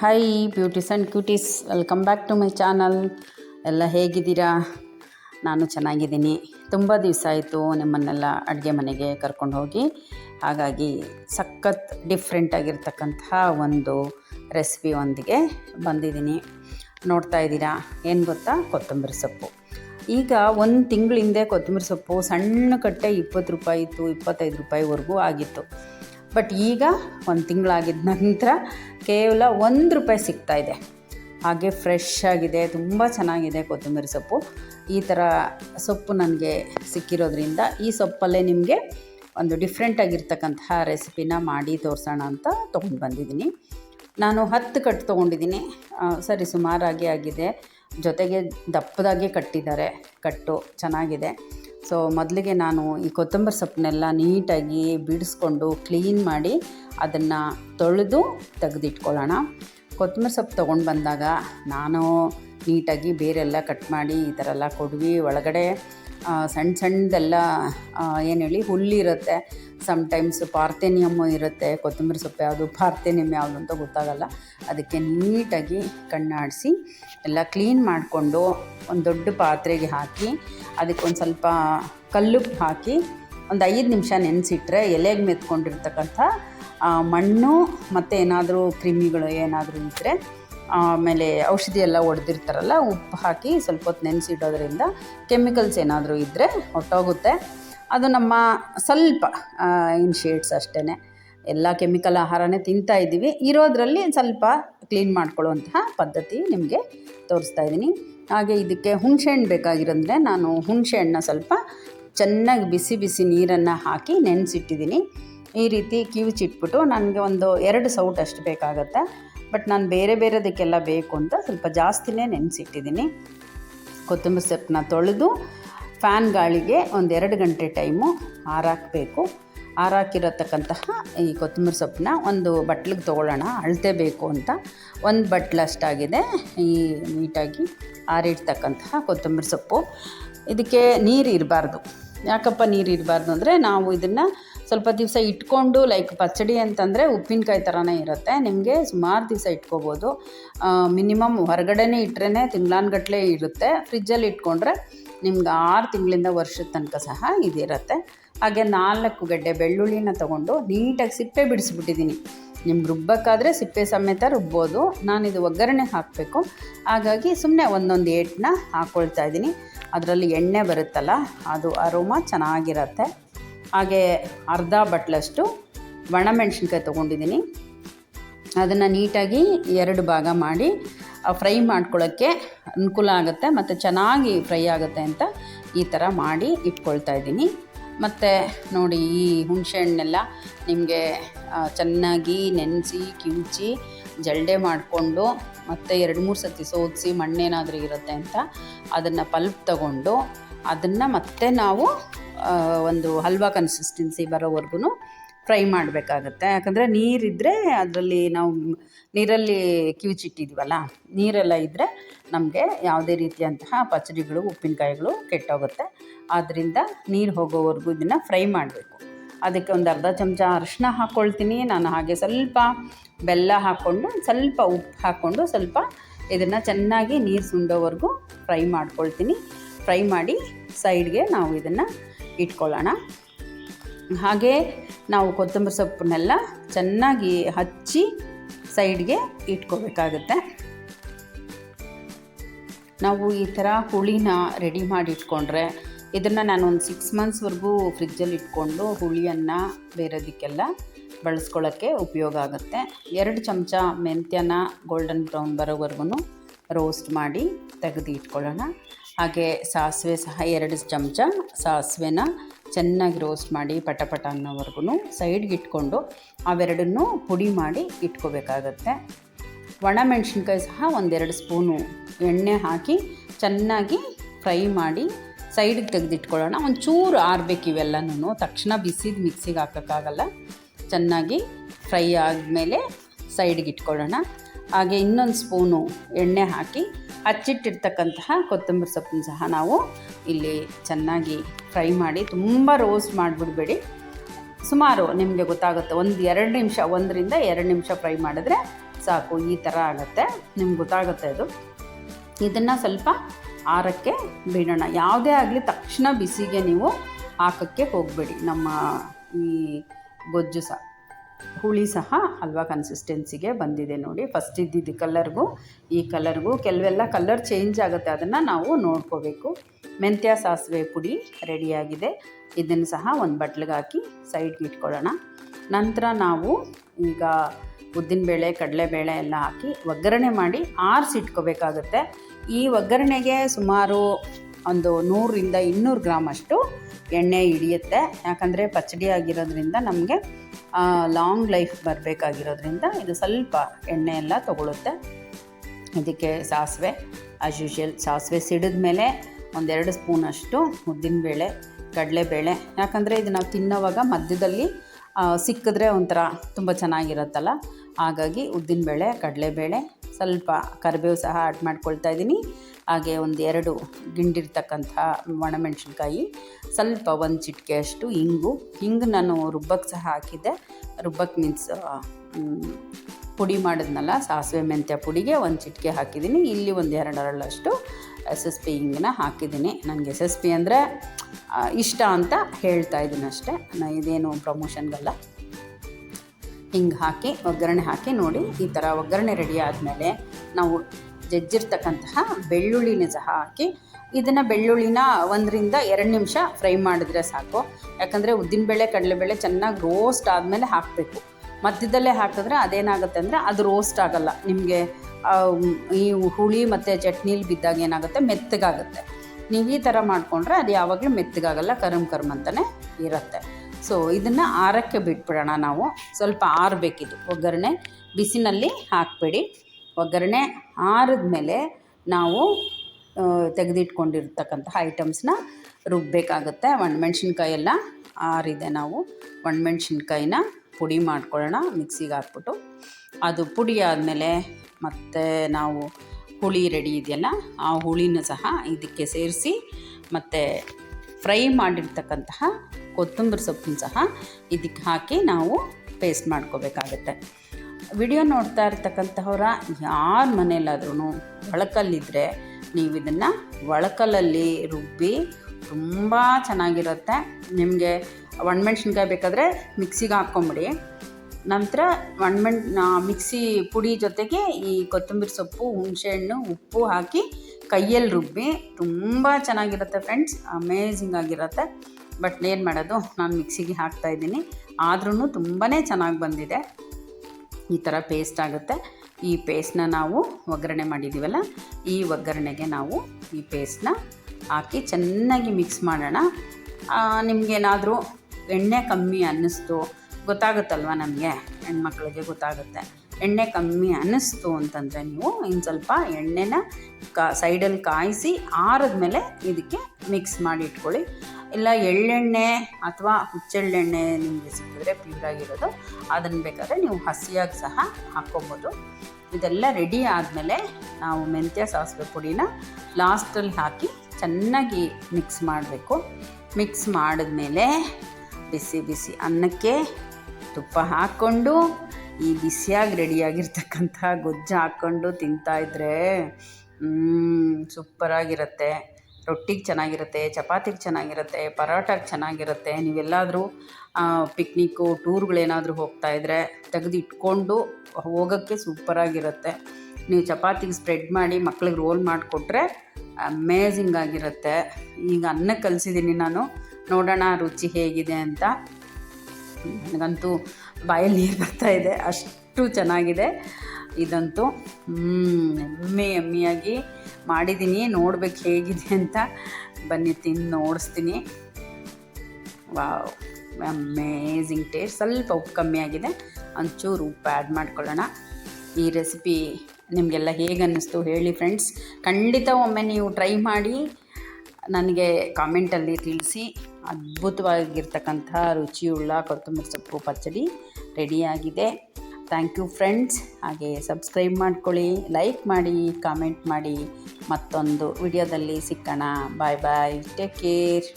Hi beauties and cuties welcome back to my channel ಎಲ್ಲ ಹೇಗಿದ್ದೀರಾ? ನಾನು ಚೆನ್ನಾಗಿದ್ದೀನಿ. ತುಂಬ ದಿವಸ ಆಯಿತು ನಿಮ್ಮನ್ನೆಲ್ಲ ಅಡುಗೆ ಮನೆಗೆ ಕರ್ಕೊಂಡು ಹೋಗಿ. ಹಾಗಾಗಿ ಸಖತ್ ಡಿಫ್ರೆಂಟ್ ಆಗಿರ್ತಕ್ಕಂತಹ ಒಂದು ರೆಸಿಪಿ ಒಂದಿಗೆ ಬಂದಿದ್ದೀನಿ. ನೋಡ್ತಾ ಇದ್ದೀರಾ? ಏನು ಗೊತ್ತಾ? ಕೊತ್ತಂಬರಿ ಸೊಪ್ಪು. ಈಗ ಒಂದು ತಿಂಗಳ ಹಿಂದೆ ಕೊತ್ತಂಬರಿ ಸೊಪ್ಪು ಸಣ್ಣ ಕಟ್ಟೆ ಇಪ್ಪತ್ತು ರೂಪಾಯಿ ಇತ್ತು, ಇಪ್ಪತ್ತೈದು ರೂಪಾಯಿವರೆಗೂ ಆಗಿತ್ತು. ಬಟ್ ಈಗ ಒಂದು ತಿಂಗಳಾಗಿದ್ದ ನಂತರ ಕೇವಲ ಒಂದು ರೂಪಾಯಿ ಸಿಗ್ತಾ ಇದೆ. ಹಾಗೆ ಫ್ರೆಶ್ ಆಗಿದೆ, ತುಂಬ ಚೆನ್ನಾಗಿದೆ ಕೊತ್ತಂಬರಿ ಸೊಪ್ಪು. ಈ ಥರ ಸೊಪ್ಪು ನನಗೆ ಸಿಕ್ಕಿರೋದ್ರಿಂದ ಈ ಸೊಪ್ಪಲ್ಲೇ ನಿಮಗೆ ಒಂದು ಡಿಫ್ರೆಂಟ್ ಆಗಿರ್ತಕ್ಕಂತಹ ರೆಸಿಪಿನ ಮಾಡಿ ತೋರಿಸೋಣ ಅಂತ ತೊಗೊಂಡು ಬಂದಿದ್ದೀನಿ. ನಾನು ಹತ್ತು ಕಟ್ಟು ತೊಗೊಂಡಿದ್ದೀನಿ. ಸರಿ, ಸುಮಾರಾಗಿ ಆಗಿದೆ. ಜೊತೆಗೆ ದಪ್ಪದಾಗೆ ಕಟ್ಟಿದ್ದಾರೆ. ಕಟ್ಟು ಚೆನ್ನಾಗಿದೆ. ಸೊ ಮೊದಲಿಗೆ ನಾನು ಈ ಕೊತ್ತಂಬರಿ ಸೊಪ್ಪನ್ನೆಲ್ಲ ನೀಟಾಗಿ ಬಿಡಿಸ್ಕೊಂಡು ಕ್ಲೀನ್ ಮಾಡಿ ಅದನ್ನು ತೊಳೆದು ತೆಗೆದಿಟ್ಕೊಳ್ಳೋಣ. ಕೊತ್ತಂಬರಿ ಸೊಪ್ಪು ತೊಗೊಂಡು ಬಂದಾಗ ನಾನು ನೀಟಾಗಿ ಬೇರೆಲ್ಲ ಕಟ್ ಮಾಡಿ ಈ ಥರ ಎಲ್ಲ ಕೊಡ್ವಿ ಒಳಗಡೆ ಸಣ್ಣ ಸಣ್ಣದೆಲ್ಲ ಏನು ಹೇಳಿ ಹುಲ್ಲಿರುತ್ತೆ ಸಮ್ಟೈಮ್ಸ್ ಪಾರ್ಥೇನಿಯಮ್ಮು ಇರುತ್ತೆ, ಕೊತ್ತಂಬರಿ ಸೊಪ್ಪು ಯಾವುದು ಪಾರ್ಥೇನಿಯಮ್ ಯಾವುದು ಅಂತ ಗೊತ್ತಾಗಲ್ಲ. ಅದಕ್ಕೆ ನೀಟಾಗಿ ಕಣ್ಣಾಡಿಸಿ, ಎಲ್ಲ ಕ್ಲೀನ್ ಮಾಡಿಕೊಂಡು ಒಂದು ದೊಡ್ಡ ಪಾತ್ರೆಗೆ ಹಾಕಿ, ಅದಕ್ಕೆ ಒಂದು ಸ್ವಲ್ಪ ಕಲ್ಲು ಹಾಕಿ, ಒಂದು ಐದು ನಿಮಿಷ ನೆನೆಸಿಟ್ರೆ ಎಲೆಗೆ ಮೆತ್ಕೊಂಡಿರ್ತಕ್ಕಂಥ ಮಣ್ಣು ಮತ್ತು ಏನಾದರೂ ಕ್ರಿಮಿಗಳು ಏನಾದರೂ ಇದ್ದರೆ ಆಮೇಲೆ ಔಷಧಿ ಎಲ್ಲ ಹೊಡೆದಿರ್ತಾರಲ್ಲ ಉಪ್ಪು ಹಾಕಿ ಸ್ವಲ್ಪ ಹೊತ್ತು ನೆನೆಸಿಡೋದ್ರಿಂದ ಕೆಮಿಕಲ್ಸ್ ಏನಾದರೂ ಇದ್ದರೆ ಹೊಟ್ಟೋಗುತ್ತೆ ಅದು ನಮ್ಮ ಸ್ವಲ್ಪ ಇನ್ ಶೇಡ್ಸ್ ಅಷ್ಟೇ ಎಲ್ಲ ಕೆಮಿಕಲ್ ಆಹಾರನೇ ತಿಂತಾ ಇದ್ದೀವಿ. ಇರೋದ್ರಲ್ಲಿ ಸ್ವಲ್ಪ ಕ್ಲೀನ್ ಮಾಡ್ಕೊಳ್ಳುವಂತಹ ಪದ್ಧತಿ ನಿಮಗೆ ತೋರಿಸ್ತಾ ಇದ್ದೀನಿ. ಹಾಗೆ ಇದಕ್ಕೆ ಹುಣಸೆ ಹಣ್ಣು ಬೇಕಾಗಿರೋದ್ರೆ ನಾನು ಹುಣಸೆ ಹಣ್ಣನ್ನ ಸ್ವಲ್ಪ ಚೆನ್ನಾಗಿ ಬಿಸಿ ಬಿಸಿ ನೀರನ್ನು ಹಾಕಿ ನೆನೆಸಿಟ್ಟಿದ್ದೀನಿ. ಈ ರೀತಿ ಕಿವುಚಿಟ್ಬಿಟ್ಟು ನನಗೆ ಒಂದು ಎರಡು ಸೌಟ್ ಅಷ್ಟು ಬೇಕಾಗುತ್ತೆ. ಬಟ್ ನಾನು ಬೇರೆ ಬೇರೆದಕ್ಕೆಲ್ಲ ಬೇಕು ಅಂತ ಸ್ವಲ್ಪ ಜಾಸ್ತಿನೇ ನೆನೆಸಿಟ್ಟಿದ್ದೀನಿ. ಕೊತ್ತಂಬರಿ ಸೊಪ್ಪನ್ನ ತೊಳೆದು ಫ್ಯಾನ್ ಗಾಳಿಗೆ ಒಂದು ಎರಡು ಗಂಟೆ ಟೈಮು ಆರಾಕಬೇಕು. ಆರಾಕಿರತಕ್ಕಂತಹ ಈ ಕೊತ್ತಂಬರಿ ಸೊಪ್ಪನ್ನ ಒಂದು ಬಟ್ಲಿಗೆ ತೊಗೊಳ್ಳೋಣ ಅಳತೆ ಬೇಕು ಅಂತ. ಒಂದು ಬಟ್ಲಷ್ಟಾಗಿದೆ ಈ ನೀಟಾಗಿ ಆರಿಡ್ತಕ್ಕಂತಹ ಕೊತ್ತಂಬರಿ ಸೊಪ್ಪು. ಇದಕ್ಕೆ ನೀರು ಇರಬಾರ್ದು. ಯಾಕಪ್ಪ ನೀರು ಇರಬಾರ್ದು ಅಂದರೆ ನಾವು ಇದನ್ನು ಸ್ವಲ್ಪ ದಿವಸ ಇಟ್ಕೊಂಡು ಲೈಕ್ ಪಚ್ಚಡಿ ಅಂತಂದರೆ ಉಪ್ಪಿನಕಾಯಿ ಥರನೇ ಇರುತ್ತೆ. ನಿಮಗೆ ಸುಮಾರು ದಿವಸ ಇಟ್ಕೋಬೋದು. ಮಿನಿಮಮ್ ಹೊರಗಡೆನೇ ಇಟ್ಟರೆ ತಿಂಗ್ಳಾನ್ಗಟ್ಟಲೆ ಇರುತ್ತೆ. ಫ್ರಿಜ್ಜಲ್ಲಿ ಇಟ್ಕೊಂಡ್ರೆ ನಿಮ್ಗೆ ಆರು ತಿಂಗಳಿಂದ ವರ್ಷದ ತನಕ ಸಹ ಇದಿರುತ್ತೆ. ಹಾಗೆ ನಾಲ್ಕು ಗಡ್ಡೆ ಬೆಳ್ಳುಳ್ಳಿನ ತೊಗೊಂಡು ನೀಟಾಗಿ ಸಿಪ್ಪೆ ಬಿಡಿಸ್ಬಿಟ್ಟಿದ್ದೀನಿ ನಿಮ್ಗೆ ರುಬ್ಬಕ್ಕಾದರೆ ಸಿಪ್ಪೆ ಸಮೇತ ರುಬ್ಬೋದು. ನಾನಿದು ಒಗ್ಗರಣೆ ಹಾಕಬೇಕು. ಹಾಗಾಗಿ ಸುಮ್ಮನೆ ಒಂದೊಂದು ಏಟನ್ನ ಹಾಕ್ಕೊಳ್ತಾ ಇದ್ದೀನಿ ಅದರಲ್ಲಿ ಎಣ್ಣೆ ಬರುತ್ತಲ್ಲ, ಅದು ಅರೋಮ ಚೆನ್ನಾಗಿರತ್ತೆ. ಹಾಗೆ ಅರ್ಧ ಬಟ್ಲಷ್ಟು ಒಣಮೆಣ್ಸಿನ್ಕಾಯಿ ತೊಗೊಂಡಿದ್ದೀನಿ. ಅದನ್ನು ನೀಟಾಗಿ ಎರಡು ಭಾಗ ಮಾಡಿ ಫ್ರೈ ಮಾಡ್ಕೊಳ್ಳೋಕ್ಕೆ ಅನುಕೂಲ ಆಗುತ್ತೆ ಮತ್ತು ಚೆನ್ನಾಗಿ ಫ್ರೈ ಆಗುತ್ತೆ ಅಂತ ಈ ಥರ ಮಾಡಿ ಇಟ್ಕೊಳ್ತಾ ಇದ್ದೀನಿ. ಮತ್ತು ನೋಡಿ ಈ ಹುಣಸೆಹಣ್ಣೆಲ್ಲ ನಿಮಗೆ ಚೆನ್ನಾಗಿ ನೆನೆಸಿ, ಕಿವುಚಿ, ಜಲ್ಡೆ ಮಾಡಿಕೊಂಡು ಮತ್ತು ಎರಡು ಮೂರು ಸತಿ ಸೋದಿಸಿ ಮಣ್ಣೇನಾದರೂ ಇರುತ್ತೆ ಅಂತ ಅದನ್ನು ಪಲ್ಪ್ ತಗೊಂಡು ಅದನ್ನು ಮತ್ತೆ ನಾವು ಒಂದು ಹಲ್ವಾ ಕನ್ಸಿಸ್ಟೆನ್ಸಿ ಬರೋವರೆಗೂ ಫ್ರೈ ಮಾಡಬೇಕಾಗತ್ತೆ. ಯಾಕಂದರೆ ನೀರಿದ್ದರೆ ಅದರಲ್ಲಿ ನಾವು ನೀರಲ್ಲಿ ಕಿವಿಚಿಟ್ಟಿದ್ದೀವಲ್ಲ ನೀರೆಲ್ಲ ಇದ್ದರೆ ನಮಗೆ ಯಾವುದೇ ರೀತಿಯಂತಹ ಪಚಡಿಗಳು, ಉಪ್ಪಿನಕಾಯಿಗಳು ಕೆಟ್ಟೋಗುತ್ತೆ. ಆದ್ದರಿಂದ ನೀರು ಹೋಗೋವರೆಗೂ ಇದನ್ನು ಫ್ರೈ ಮಾಡಬೇಕು. ಅದಕ್ಕೆ ಒಂದು ಅರ್ಧ ಚಮಚ ಅರಿಶಿನ ಹಾಕ್ಕೊಳ್ತೀನಿ ನಾನು ಹಾಗೆ ಸ್ವಲ್ಪ ಬೆಲ್ಲ ಹಾಕ್ಕೊಂಡು ಸ್ವಲ್ಪ ಉಪ್ಪು ಹಾಕ್ಕೊಂಡು ಸ್ವಲ್ಪ ಇದನ್ನು ಚೆನ್ನಾಗಿ ನೀರು ಸುಂಡೋವರೆಗೂ ಫ್ರೈ ಮಾಡ್ಕೊಳ್ತೀನಿ. ಫ್ರೈ ಮಾಡಿ ಸೈಡ್ಗೆ ನಾವು ಇದನ್ನು ಇಟ್ಕೊಳ್ಳೋಣ ಹಾಗೆ ನಾವು ಕೊತ್ತಂಬರಿ ಸೊಪ್ಪನ್ನೆಲ್ಲ ಚೆನ್ನಾಗಿ ಹಚ್ಚಿ ಸೈಡ್ಗೆ ಇಟ್ಕೋಬೇಕಾಗತ್ತೆ. ನಾವು ಈ ಥರ ಹುಳಿನ ರೆಡಿ ಮಾಡಿ ಇಟ್ಕೊಂಡ್ರೆ ಇದನ್ನು ನಾನು ಒಂದು ಸಿಕ್ಸ್ ಮಂತ್ಸ್ವರೆಗೂ ಫ್ರಿಜ್ಜಲ್ಲಿ ಇಟ್ಕೊಂಡು ಹುಳಿಯನ್ನು ಬೇರೆದಕ್ಕೆಲ್ಲ ಬಳಸ್ಕೊಳ್ಳೋಕ್ಕೆ ಉಪಯೋಗ ಆಗುತ್ತೆ. ಎರಡು ಚಮಚ ಮೆಂತ್ಯನ ಗೋಲ್ಡನ್ ಬ್ರೌನ್ ಬರೋವರೆಗೂ ರೋಸ್ಟ್ ಮಾಡಿ ತೆಗೆದು ಇಟ್ಕೊಳ್ಳೋಣ ಹಾಗೆ ಸಾಸಿವೆ ಸಹ ಎರಡು ಚಮಚ. ಸಾಸಿವೆನ ಚೆನ್ನಾಗಿ ರೋಸ್ಟ್ ಮಾಡಿ ಪಟ ಪಟ ಅನ್ನೋವರೆಗೂ ಸೈಡ್ಗೆ ಇಟ್ಕೊಂಡು ಅವೆರಡನ್ನೂ ಪುಡಿ ಮಾಡಿ ಇಟ್ಕೋಬೇಕಾಗತ್ತೆ. ಒಣಮೆಣ್ಸಿನ್ಕಾಯಿ ಸಹ ಒಂದೆರಡು ಸ್ಪೂನು ಎಣ್ಣೆ ಹಾಕಿ ಚೆನ್ನಾಗಿ ಫ್ರೈ ಮಾಡಿ ಸೈಡಿಗೆ ತೆಗೆದಿಟ್ಕೊಳ್ಳೋಣ. ಒಂಚೂರು ಆರಬೇಕು ಇವೆಲ್ಲನೂ ತಕ್ಷಣ ಬಿಸಿದು ಮಿಕ್ಸಿಗೆ ಹಾಕೋಕ್ಕಾಗಲ್ಲ. ಚೆನ್ನಾಗಿ ಫ್ರೈ ಆದಮೇಲೆ ಸೈಡ್ಗೆ ಇಟ್ಕೊಳ್ಳೋಣ. ಹಾಗೆ ಇನ್ನೊಂದು ಸ್ಪೂನು ಎಣ್ಣೆ ಹಾಕಿ ಹಚ್ಚಿಟ್ಟಿರ್ತಕ್ಕಂತಹ ಕೊತ್ತಂಬರಿ ಸೊಪ್ಪನ್ನು ಸಹ ನಾವು ಇಲ್ಲಿ ಚೆನ್ನಾಗಿ ಫ್ರೈ ಮಾಡಿ ತುಂಬ ರೋಸ್ಟ್ ಮಾಡಿಬಿಡ್ಬೇಡಿ. ಸುಮಾರು ನಿಮಗೆ ಗೊತ್ತಾಗುತ್ತೆ, ಒಂದು ಎರಡು ನಿಮಿಷ, ಒಂದರಿಂದ ಎರಡು ನಿಮಿಷ ಫ್ರೈ ಮಾಡಿದ್ರೆ ಸಾಕು, ಈ ಥರ ಆಗುತ್ತೆ. ನಿಮ್ಗೆ ಗೊತ್ತಾಗುತ್ತೆ ಅದು. ಇದನ್ನು ಸ್ವಲ್ಪ ಆರಕ್ಕೆ ಬಿಡೋಣ. ಯಾವುದೇ ಆಗಲಿ ತಕ್ಷಣ ಬಿಸಿಗೆ ನೀವು ಹಾಕೋಕ್ಕೆ ಹೋಗಬೇಡಿ. ನಮ್ಮ ಈ ಗೊಜ್ಜು ಸಹ. ಹುಳಿ ಸಹ ಹಲ್ವಾ ಕನ್ಸಿಸ್ಟೆನ್ಸಿಗೆ ಬಂದಿದೆ ನೋಡಿ. ಫಸ್ಟ್ ಇದ್ದಿದ್ದು ಕಲರ್ಗೂ ಈ ಕಲರ್ಗೂ ಕೆಲವೆಲ್ಲ ಕಲರ್ ಚೇಂಜ್ ಆಗುತ್ತೆ. ಅದನ್ನು ನಾವು ನೋಡ್ಕೋಬೇಕು. ಮೆಂತ್ಯ ಸಾಸಿವೆ ಪುಡಿ ರೆಡಿಯಾಗಿದೆ ಇದನ್ನು ಸಹ ಒಂದು ಬಟ್ಲಿಗೆ ಹಾಕಿ ಸೈಡ್ಗೆ ಇಟ್ಕೊಳ್ಳೋಣ. ನಂತರ ನಾವು ಈಗ ಉದ್ದಿನಬೇಳೆ, ಕಡಲೆಬೇಳೆ ಎಲ್ಲ ಹಾಕಿ ಒಗ್ಗರಣೆ ಮಾಡಿ ಆರಿಸಿಟ್ಕೋಬೇಕಾಗುತ್ತೆ ಈ ಒಗ್ಗರಣೆಗೆ ಸುಮಾರು ಒಂದು ನೂರರಿಂದ ಇನ್ನೂರು ಗ್ರಾಮ್ ಅಷ್ಟು ಎಣ್ಣೆ ಹಿಡಿಯುತ್ತೆ. ಯಾಕಂದರೆ ಪಚ್ಚಡಿ ಆಗಿರೋದ್ರಿಂದ ನಮಗೆ ಲಾಂಗ್ ಲೈಫ್ ಬರಬೇಕಾಗಿರೋದ್ರಿಂದ ಇದು ಸ್ವಲ್ಪ ಎಣ್ಣೆ ಎಲ್ಲ ತಗೊಳುತ್ತೆ. ಇದಕ್ಕೆ ಸಾಸಿವೆ ಆಸ್ ಯೂಶುವಲ್ ಸಾಸಿವೆ ಸಿಡಿದ ಮೇಲೆ ಒಂದೆರಡು ಸ್ಪೂನಷ್ಟು ಉದ್ದಿನಬೇಳೆ ಕಡಲೆಬೇಳೆ ಯಾಕಂದರೆ ಇದು ನಾವು ತಿನ್ನೋವಾಗ ಮಧ್ಯದಲ್ಲಿ ಸಿಕ್ಕಿದ್ರೆ ಒಂಥರ ತುಂಬ ಚೆನ್ನಾಗಿರುತ್ತಲ್ಲ. ಹಾಗಾಗಿ ಉದ್ದಿನಬೇಳೆ ಕಡಲೆಬೇಳೆ ಸ್ವಲ್ಪ ಕರಿಬೇವು ಸಹ ಆ್ಯಡ್ ಮಾಡ್ಕೊಳ್ತಾ ಇದ್ದೀನಿ. ಹಾಗೆ ಒಂದು ಎರಡು ಗಿಂಡಿರ್ತಕ್ಕಂಥ ಒಣಮೆಣ್ಸಿನ್ಕಾಯಿ, ಸ್ವಲ್ಪ ಒಂದು ಚಿಟಿಕೆ ಅಷ್ಟು ಹಿಂಗು ಹಿಂಗು ನಾನು ರುಬ್ಬಕ್ಕೆ ಸಹ ಹಾಕಿದ್ದೆ. ರುಬ್ಬಕ್ಕೆ ಮೀನ್ಸ್ ಪುಡಿ ಮಾಡಿದ್ನಲ್ಲ, ಸಾಸಿವೆ ಮೆಂತ್ಯ ಪುಡಿಗೆ ಒಂದು ಚಿಟಿಕೆ ಹಾಕಿದ್ದೀನಿ. ಇಲ್ಲಿ ಒಂದು ಎರಡು ಅರಳಷ್ಟು ಎಸ್ ಎಸ್ ಪಿ ಹಿಂಗನ್ನ ಹಾಕಿದ್ದೀನಿ. ನನಗೆ ಎಸ್ ಎಸ್ ಪಿ ಅಂದರೆ ಇಷ್ಟ ಅಂತ ಹೇಳ್ತಾ ಇದ್ದೀನಿ ಅಷ್ಟೇ. ನಾನು ಇದೇನು ಪ್ರಮೋಷನ್ಗಲ್ಲ ಹಿಂಗೆ ಹಾಕಿ, ಒಗ್ಗರಣೆ ಹಾಕಿ ನೋಡಿ ಈ ಥರ ಒಗ್ಗರಣೆ ರೆಡಿ ಆದಮೇಲೆ ನಾವು ಜಜ್ಜಿರ್ತಕ್ಕಂತಹ ಬೆಳ್ಳುಳ್ಳಿನ ಸಹ ಹಾಕಿ, ಇದನ್ನು ಬೆಳ್ಳುಳ್ಳಿನ ಒಂದರಿಂದ ಎರಡು ನಿಮಿಷ ಫ್ರೈ ಮಾಡಿದ್ರೆ ಸಾಕು. ಯಾಕಂದರೆ ಉದ್ದಿನಬೇಳೆ ಕಡಲೆಬೇಳೆ ಚೆನ್ನಾಗಿ ರೋಸ್ಟ್ ಆದಮೇಲೆ ಹಾಕಬೇಕು. ಮಧ್ಯದಲ್ಲೇ ಹಾಕಿದ್ರೆ ಅದೇನಾಗುತ್ತೆ ಅಂದರೆ ಅದು ರೋಸ್ಟ್ ಆಗಲ್ಲ. ನಿಮಗೆ ಈ ಹುಳಿ ಮತ್ತು ಚಟ್ನಿಲಿ ಬಿದ್ದಾಗ ಏನಾಗುತ್ತೆ? ಮೆತ್ತಗಾಗುತ್ತೆ. ನೀವು ಈ ಥರ ಮಾಡಿಕೊಂಡ್ರೆ ಅದು ಯಾವಾಗಲೂ ಮೆತ್ತಗಾಗಲ್ಲ ಕರಮ್ ಕರ್ಮ್ ಅಂತಲೇ ಇರುತ್ತೆ. ಸೊ ಇದನ್ನು ಆರಕ್ಕೆ ಬಿಟ್ಬಿಡೋಣ ನಾವು. ಸ್ವಲ್ಪ ಆರಬೇಕಿದು. ಒಗ್ಗರಣೆ ಬಿಸಿನಲ್ಲಿ ಹಾಕಬೇಡಿ. ಒಗ್ಗರಣೆ ಆರಿದ ಮೇಲೆ ನಾವು ತೆಗೆದಿಟ್ಕೊಂಡಿರ್ತಕ್ಕಂತಹ ಐಟಮ್ಸ್ನ ರುಬ್ಬಬೇಕಾಗುತ್ತೆ ಎಲ್ಲ ಆರಿದೆ ನಾವು. ಒಣಮೆಣ್ಸಿನ್ಕಾಯಿನ ಪುಡಿ ಮಾಡ್ಕೊಳ್ಳೋಣ. ಮಿಕ್ಸಿಗೆ ಹಾಕ್ಬಿಟ್ಟು. ಅದು ಪುಡಿ ಆದಮೇಲೆ ಮತ್ತು ನಾವು ಹುಳಿ ರೆಡಿ ಇದೆಯಲ್ಲ, ಆ ಹುಳಿನ ಸಹ ಇದಕ್ಕೆ ಸೇರಿಸಿ ಮತ್ತು ಫ್ರೈ ಮಾಡಿರ್ತಕ್ಕಂತಹ ಕೊತ್ತಂಬರಿ ಸೊಪ್ಪನ್ನು ಸಹ ಇದಕ್ಕೆ ಹಾಕಿ ನಾವು ಪೇಸ್ಟ್ ಮಾಡ್ಕೋಬೇಕಾಗತ್ತೆ. ವಿಡಿಯೋ ನೋಡ್ತಾ ಇರ್ತಕ್ಕಂಥವ್ರ ಯಾರ ಮನೆಯಲ್ಲಾದ್ರೂ ಒಳಕಲ್ಲಿದ್ದರೆ ನೀವು ಇದನ್ನು ಒಳಕಲ್ಲಲ್ಲಿ ರುಬ್ಬಿ ತುಂಬ ಚೆನ್ನಾಗಿರುತ್ತೆ. ನಿಮಗೆ ಒಣಮೆಣ್ಸಿನ್ಕಾಯಿ ಬೇಕಾದರೆ ಮಿಕ್ಸಿಗೆ ಹಾಕ್ಕೊಂಬಿಡಿ. ನಂತರ ಒಣಮೆಣ್ ಮಿಕ್ಸಿ ಪುಡಿ ಜೊತೆಗೆ ಈ ಕೊತ್ತಂಬರಿ ಸೊಪ್ಪು, ಹುಣಸೆಹಣ್ಣು, ಉಪ್ಪು ಹಾಕಿ ಕೈಯಲ್ಲಿ ರುಬ್ಬಿ ತುಂಬ ಚೆನ್ನಾಗಿರುತ್ತೆ ಫ್ರೆಂಡ್ಸ್ ಅಮೇಝಿಂಗ್ ಆಗಿರುತ್ತೆ. ಬಟ್ ಏನು ಮಾಡೋದು, ನಾನು ಮಿಕ್ಸಿಗೆ ಹಾಕ್ತಾ ಇದ್ದೀನಿ. ಆದ್ರೂ ತುಂಬಾ ಚೆನ್ನಾಗಿ ಬಂದಿದೆ. ಈ ಥರ ಪೇಸ್ಟ್ ಆಗುತ್ತೆ. ಈ ಪೇಸ್ಟ್ನ ನಾವು ಒಗ್ಗರಣೆ ಮಾಡಿದ್ದೀವಲ್ಲ ಈ ಒಗ್ಗರಣೆಗೆ ನಾವು ಈ ಪೇಸ್ಟ್ನ ಹಾಕಿ ಚೆನ್ನಾಗಿ ಮಿಕ್ಸ್ ಮಾಡೋಣ. ನಿಮಗೇನಾದರೂ ಎಣ್ಣೆ ಕಮ್ಮಿ ಅನ್ನಿಸ್ತು, ಗೊತ್ತಾಗುತ್ತಲ್ವ ನಮಗೆ? ಹೆಣ್ಮಕ್ಳಿಗೆ ಗೊತ್ತಾಗುತ್ತೆ. ಎಣ್ಣೆ ಕಮ್ಮಿ ಅನ್ನಿಸ್ತು ಅಂತಂದರೆ ನೀವು ಇನ್ನು ಸ್ವಲ್ಪ ಎಣ್ಣೆನ ಕಾ ಸೈಡಲ್ಲಿ ಕಾಯಿಸಿ ಆರಿದ್ಮೇಲೆ ಇದಕ್ಕೆ ಮಿಕ್ಸ್ ಮಾಡಿ ಇಟ್ಕೊಳ್ಳಿ. ಇಲ್ಲ ಎಳ್ಳೆಣ್ಣೆ ಅಥವಾ ಹುಚ್ಚೆಳ್ಳೆಣ್ಣೆ ನಿಮಗೆ ಸಿಕ್ಕಿದ್ರೆ ಪ್ಯೂರ್ ಆಗಿರೋದು. ಅದನ್ನು ಬೇಕಾದರೆ ನೀವು ಹಸಿಯಾಗಿ ಸಹ ಹಾಕ್ಕೊಬೋದು. ಇದೆಲ್ಲ ರೆಡಿ ಆದಮೇಲೆ ನಾವು ಮೆಂತ್ಯ ಸಾಸಿವೆ ಪುಡಿನ ಲಾಸ್ಟಲ್ಲಿ ಹಾಕಿ ಚೆನ್ನಾಗಿ ಮಿಕ್ಸ್ ಮಾಡಬೇಕು. ಮಿಕ್ಸ್ ಮಾಡಿದ್ಮೇಲೆ ಬಿಸಿ ಬಿಸಿ ಅನ್ನಕ್ಕೆ ತುಪ್ಪ ಹಾಕ್ಕೊಂಡು, ಈ ಬಿಸಿಯಾಗಿ ರೆಡಿಯಾಗಿರ್ತಕ್ಕಂಥ ಗೊಜ್ಜು ಹಾಕ್ಕೊಂಡು ತಿಂತಾಯಿದ್ರೆ ಸೂಪರಾಗಿರುತ್ತೆ ರೊಟ್ಟಿಗೆ ಚೆನ್ನಾಗಿರುತ್ತೆ, ಚಪಾತಿಗೆ ಚೆನ್ನಾಗಿರುತ್ತೆ, ಪರೋಟಾಗೆ ಚೆನ್ನಾಗಿರುತ್ತೆ. ನೀವೆಲ್ಲಾದರೂ ಪಿಕ್ನಿಕ್ಕು ಟೂರ್ಗಳೇನಾದರೂ ಹೋಗ್ತಾಯಿದ್ರೆ ತೆಗೆದು ಇಟ್ಕೊಂಡು ಹೋಗೋಕ್ಕೆ ಸೂಪರಾಗಿರುತ್ತೆ. ನೀವು ಚಪಾತಿಗೆ ಸ್ಪ್ರೆಡ್ ಮಾಡಿ ಮಕ್ಳಿಗೆ ರೋಲ್ ಮಾಡಿಕೊಟ್ರೆ ಅಮೇಝಿಂಗ್ ಆಗಿರುತ್ತೆ. ಈಗ ಅನ್ನ ಕಲಿಸಿದ್ದೀನಿ ನಾನು. ನೋಡೋಣ ರುಚಿ ಹೇಗಿದೆ ಅಂತ. ನನಗಂತೂ ಬಾಯಲ್ಲಿ ನೀರು ಬರ್ತಾ ಇದೆ. ಅಷ್ಟು ಚೆನ್ನಾಗಿದೆ. ಇದಂತೂ ಎಮ್ಮೆ ಎಮ್ಮಿಯಾಗಿ ಮಾಡಿದ್ದೀನಿ ನೋಡ್ಬೇಕು ಹೇಗಿದೆ ಅಂತ. ಬನ್ನಿ, ತಿಂದು ನೋಡಿಸ್ತೀನಿ. ವಾವ್ ಅಮೇಝಿಂಗ್ ಟೇಸ್ಟ್ ಸ್ವಲ್ಪ ಉಪ್ಪು ಕಮ್ಮಿ ಆಗಿದೆ. ಒಂಚೂರು ಉಪ್ಪು ಆ್ಯಡ್ ಮಾಡ್ಕೊಳ್ಳೋಣ. ಈ ರೆಸಿಪಿ ನಿಮಗೆಲ್ಲ ಹೇಗೆ ಅನ್ನಿಸ್ತು ಹೇಳಿ ಫ್ರೆಂಡ್ಸ್ ಖಂಡಿತ ಒಮ್ಮೆ ನೀವು ಟ್ರೈ ಮಾಡಿ, ನನಗೆ ಕಾಮೆಂಟಲ್ಲಿ ತಿಳಿಸಿ. ಅದ್ಭುತವಾಗಿರ್ತಕ್ಕಂಥ ರುಚಿಯುಳ್ಳ ಕೊತ್ತಂಬರಿ ಸೊಪ್ಪು ಪಚ್ಚಡಿ ರೆಡಿಯಾಗಿದೆ ಥ್ಯಾಂಕ್ ಯು ಫ್ರೆಂಡ್ಸ್ ಹಾಗೆ ಸಬ್ಸ್ಕ್ರೈಬ್ ಮಾಡ್ಕೊಳ್ಳಿ ಲೈಕ್ ಮಾಡಿ ಕಾಮೆಂಟ್ ಮಾಡಿ. ಮತ್ತೊಂದು ವಿಡಿಯೋದಲ್ಲಿ ಸಿಕ್ಕೋಣ ಬಾಯ್ ಬಾಯ್ ಟೇಕ್ ಕೇರ್